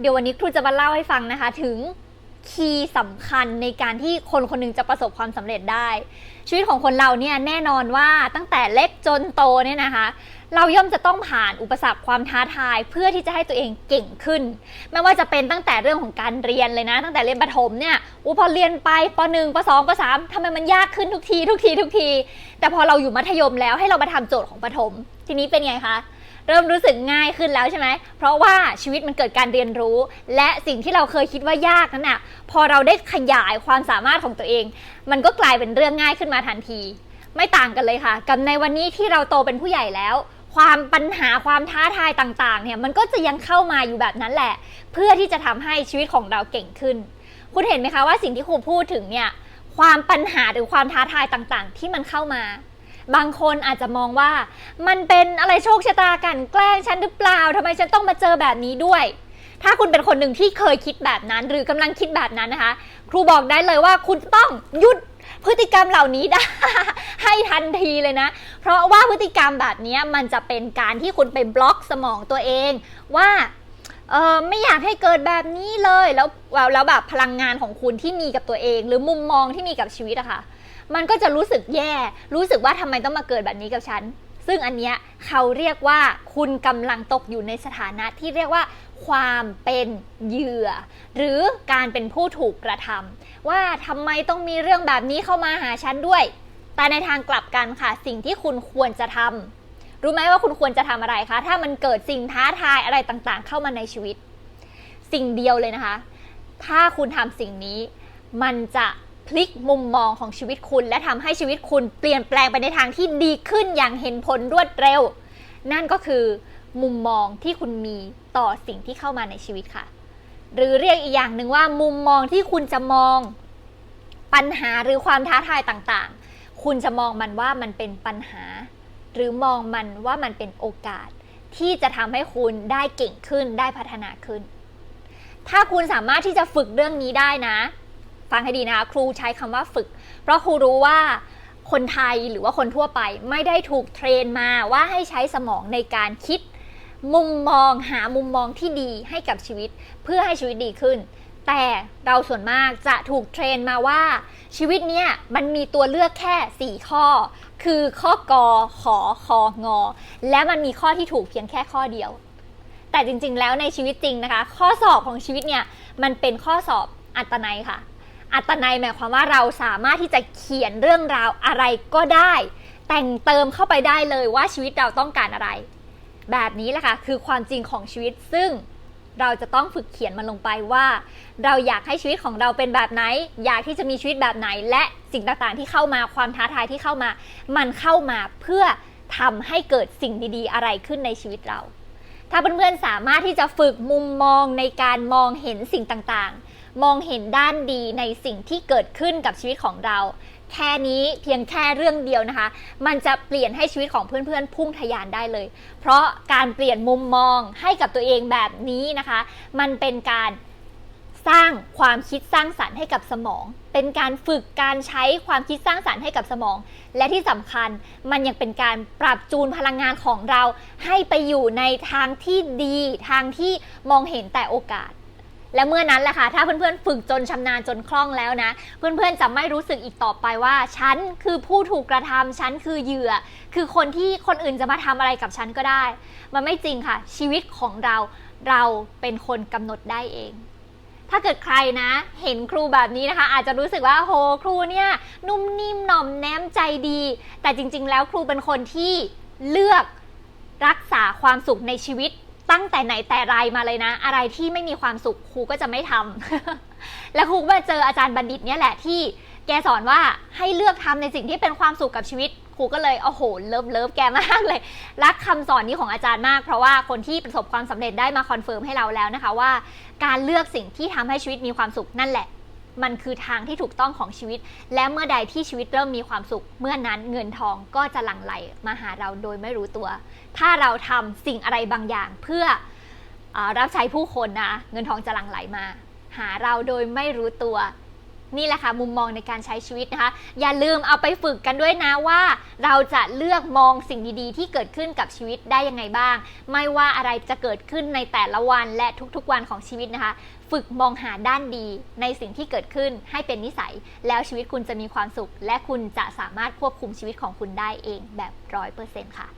เดี๋ยววันนี้ครูจะมาเล่าให้ฟังนะคะถึงคีย์สำคัญในการที่คนคนหนึงจะประสบความสำเร็จได้ ชีวิตของคนเราเนี่ยแน่นอนว่าตั้งแต่เล็กจนโตเนี่ยนะคะ เราย่อมจะต้องผ่านอุปสรรคความท้าทาย เพื่อที่จะให้ตัวเองเก่งขึ้น ไม่ว่าจะเป็นตั้งแต่เรื่องของการเรียนเลยนะ ตั้งแต่เรียนประถมเนี่ยอุพอเรียนไปป .1 ป .2 ป .3 ทำไมมันยากขึ้นทุกที ทุกทีทุกที แต่พอเราอยู่มัธยมแล้วให้เรามาทำโจทย์ของประถม ทีนี้เป็นไงคะ เริ่มรู้สึกง่ายขึ้นแล้วใช่ไหม เพราะว่าชีวิตมันเกิดการเรียนรู้ และสิ่งที่เราเคยคิดว่ายากนั้นน่ะพอเราได้ขยายความสามารถของตัวเอง มันก็กลายเป็นเรื่องง่ายขึ้นมาทันที ไม่ต่างกันเลยค่ะกับในวันนี้ที่เราโตเป็นผู้ใหญ่แล้วความปัญหาความท้าทายต่างๆ เนี่ยมันก็จะยังเข้ามาอยู่แบบนั้นแหละ เพื่อที่จะทำให้ชีวิตของเราเก่งขึ้น คุณเห็นไหมคะว่าสิ่งที่ครูพูดถึงเนี่ยความปัญหาหรือความท้าทายต่างๆ ที่มันเข้ามา บางคนอาจจะมองว่า มันเป็นอะไรโชคชะตากันแกล้งฉันหรือเปล่าทำไมฉันต้องมาเจอแบบนี้ด้วย ถ้าคุณเป็นคนหนึ่งที่เคยคิดแบบนั้น หรือกำลังคิดแบบนั้นนะคะ ครูบอกได้เลยว่าคุณต้องหยุดพฤติกรรมเหล่านี้ได้ให้ทันทีเลยนะ เพราะว่าพฤติกรรมแบบนี้มันจะเป็นการที่คุณไปบล็อกสมองตัวเองว่า เออไม่อยากให้เกิดแบบนี้เลยแล้วแล้วแล้วแบบพลังงานของคุณที่มีกับตัวเอง หรือมุมมองที่มีกับชีวิตอะค่ะ มันก็จะรู้สึกแย่ รู้สึกว่าทำไมต้องมาเกิดแบบนี้กับฉัน ซึ่งอันเนี้ยเขาเรียกว่าคุณกำลังตกอยู่ในสถานะที่เรียกว่า ความเป็นเหยื่อ หรือการเป็นผู้ถูกกระทำว่าทำไมต้องมีเรื่องแบบนี้เข้ามาหาฉันด้วย แต่ในทางกลับกันค่ะ สิ่งที่คุณควรจะทำ รู้ไหมว่าคุณควรจะทำอะไรคะ ถ้ามันเกิดสิ่งท้าทายอะไรต่างๆ เข้ามาในชีวิต สิ่งเดียวเลยนะคะ ถ้าคุณทำสิ่งนี้ มันจะพลิกมุมมองของชีวิตคุณ และทำให้ชีวิตคุณเปลี่ยนแปลงไปในทางที่ดีขึ้นอย่างเห็นผลรวดเร็ว นั่นก็คือมุมมองที่คุณมีต่อสิ่งที่เข้ามาในชีวิตค่ะ หรือเรียกอีกอย่างหนึ่งว่า มุมมองที่คุณจะมองปัญหาหรือความท้าทายต่างๆ คุณจะมองมันว่ามันเป็นปัญหา หรือมองมันว่ามันเป็นโอกาส ที่จะทำให้คุณได้เก่งขึ้นได้พัฒนาขึ้น ถ้าคุณสามารถที่จะฝึกเรื่องนี้ได้นะ ฟังให้ดีนะคะครูใช้คำว่าฝึก เพราะครูรู้ว่าคนไทยหรือว่าคนทั่วไปไม่ได้ถูกเทรนมาว่าให้ใช้สมองในการคิด มุมมองหามุมมองที่ดีให้กับชีวิต เพื่อให้ชีวิตดีขึ้น แต่เราส่วนมากจะถูกเทรนมาว่า ชีวิตเนี้ยมันมีตัวเลือกแค่ 4 ข้อ คือข้อกอขอคองอ และมันมีข้อที่ถูกเพียงแค่ข้อเดียว แต่จริงๆ แล้วในชีวิตจริงนะคะ ข้อสอบของชีวิตเนี่ยมันเป็นข้อสอบอัตนัยค่ะ อัตนัยหมายความว่าเราสามารถที่จะเขียนเรื่องราวอะไรก็ได้ แต่งเติมเข้าไปได้เลยว่าชีวิตเราต้องการอะไร แบบนี้แหละค่ะคือความจริงของชีวิตซึ่ง เราจะต้องฝึกเขียนมันลงไปว่า เราอยากให้ชีวิตของเราเป็นแบบไหน อยากที่จะมีชีวิตแบบไหน และสิ่งต่างๆที่เข้ามาความท้าทายที่เข้ามา มันเข้ามาเพื่อทำให้เกิดสิ่งดีๆ อะไรขึ้นในชีวิตเรา ถ้าเพื่อนๆสามารถที่จะฝึกมุมมองในการมองเห็นสิ่งต่างๆ มองเห็นด้านดีในสิ่งที่เกิดขึ้นกับชีวิตของเรา แค่นี้เพียงแค่เรื่องเดียวนะคะ มันจะเปลี่ยนให้ชีวิตของเพื่อนๆ พุ่งทะยานได้เลย เพราะการเปลี่ยนมุมมองให้กับตัวเองแบบนี้นะคะ มันเป็นการสร้างความคิดสร้างสรรค์ให้กับสมอง เป็นการฝึกการใช้ความคิดสร้างสรรค์ให้กับสมอง และที่สำคัญมันยังเป็นการปรับจูนพลังงานของเรา ให้ไปอยู่ในทางที่ดี ทางที่มองเห็นแต่โอกาส และเมื่อนั้นแหละค่ะ ถ้าเพื่อนๆ ฝึกจนชำนาญจนคล่องแล้วนะ เพื่อนๆ จะไม่รู้สึกอีกต่อไปว่า ฉันคือผู้ถูกกระทำฉันคือเหยื่อ คือคนที่คนอื่นจะมาทำอะไรกับฉันก็ได้ มันไม่จริงค่ะ ชีวิตของเราเราเป็นคนกำหนดได้เองถ้าเกิดใครนะ เห็นครูแบบนี้นะคะ อาจจะรู้สึกว่าโหครูเนี่ย นุ่มนิ่มหน่อมแนมใจดี แต่จริง ๆ แล้วครูเป็นคนที่เลือกรักษาความสุขในชีวิต ตั้งแต่ไหนแต่ไรมาเลยนะ อะไรที่ไม่มีความสุขครูก็จะไม่ทำแล้วครูก็มาเจออาจารย์บัณฑิตเนี่ยแหละที่แกสอนว่าให้เลือกทำในสิ่งที่เป็นความสุขกับชีวิตครูก็เลยโอ้โหเลิฟเลิฟแกมากเลย รักคำสอนนี้ของอาจารย์มาก เพราะว่าคนที่ประสบความสำเร็จได้มาคอนเฟิร์มให้เราแล้วนะคะว่า การเลือกสิ่งที่ทำให้ชีวิตมีความสุขนั่นแหละ มันคือทางที่ถูกต้องของชีวิต และเมื่อใดที่ชีวิตเริ่มมีความสุข เมื่อนั้นเงินทองก็จะหลั่งไหลมาหาเราโดยไม่รู้ตัว ถ้าเราทำสิ่งอะไรบางอย่างเพื่ออรับใช้ผู้คนนะ เงินทองจะหลั่งไหลมา หาเราโดยไม่รู้ตัว นี่แหละค่ะมุมมองในการใช้ชีวิตนะคะ อย่าลืมเอาไปฝึกกันด้วยนะว่า เราจะเลือกมองสิ่งดีๆ ที่เกิดขึ้นกับชีวิตได้ยังไงบ้าง ไม่ว่าอะไรจะเกิดขึ้นในแต่ละวันและทุกๆวันของชีวิตนะคะ ฝึกมองหาด้านดีในสิ่งที่เกิดขึ้นให้เป็นนิสัย แล้วชีวิตคุณจะมีความสุข และคุณจะสามารถควบคุมชีวิตของคุณได้เองแบบร้อยเปอร์เซ็นต์ค่ะ